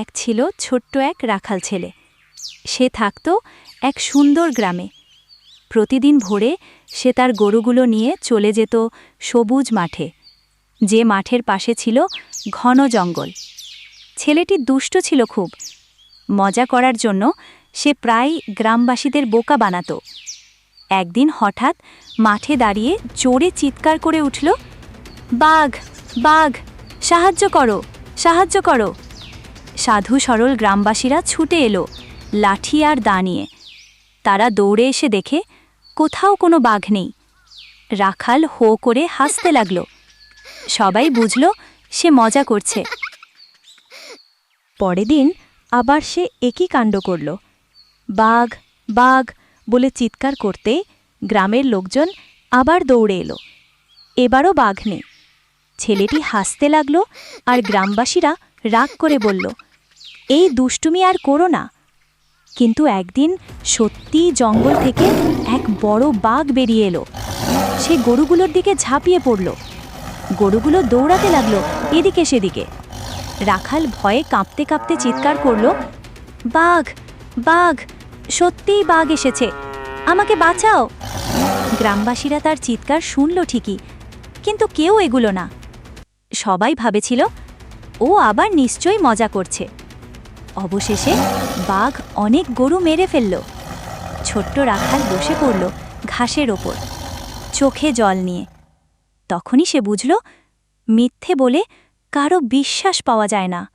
এক ছিল ছোট্ট এক রাখাল ছেলে। সে থাকত এক সুন্দর গ্রামে। প্রতিদিন ভোরে সে তার গরুগুলো নিয়ে চলে যেত সবুজ মাঠে। যে মাঠের পাশে ছিল ঘন জঙ্গল। ছেলেটি দুষ্ট ছিল খুব। মজা করার জন্য সে প্রায় গ্রামবাসীদের বোকা বানাতো। একদিন হঠাৎ মাঠে দাঁড়িয়ে জোরে চিৎকার করে উঠল, বাঘ বাঘ, সাহায্য করো সাহায্য করো। সাধু সরল গ্রামবাসীরা ছুটে এলো লাঠি আর দা নিয়ে। তারা দৌড়ে এসে দেখে কোথাও কোনো বাঘ নেই। রাখাল হো করে হাসতে লাগল। সবাই বুঝল সে মজা করছে। পরের দিন আবার সে একই কাণ্ড করল। বাঘ বাঘ বলে চিৎকার করতে গ্রামের লোকজন আবার দৌড়ে এলো। এবারও বাঘ নেই। ছেলেটি হাসতে লাগল আর গ্রামবাসীরা রাগ করে বলল এই দুষ্টুমি আর করো না। কিন্তু একদিন সত্যিই জঙ্গল থেকে এক বড় বাঘ বেরিয়ে এলো। সে গরুগুলোর দিকে ঝাঁপিয়ে পড়ল। গরুগুলো দৌড়াতে লাগল এদিকে সেদিকে। রাখাল ভয়ে কাঁপতে কাঁপতে চিৎকার করল, বাঘ বাঘ, সত্যিই বাঘ এসেছে। আমাকে বাঁচাও। গ্রামবাসীরা তার চিৎকার শুনল ঠিকই, কিন্তু কেউ এগুলো না। সবাই ভাবেছিল, ও আবার নিশ্চয়ই মজা করছে। অবশেষে বাঘ অনেক গরু মেরে ফেলল। ছোট্ট রাখাল বসে পড়ল ঘাসের ওপর, চোখে জল নিয়ে। তখনই সে বুঝল, মিথ্যে বলে কারও বিশ্বাস পাওয়া যায় না।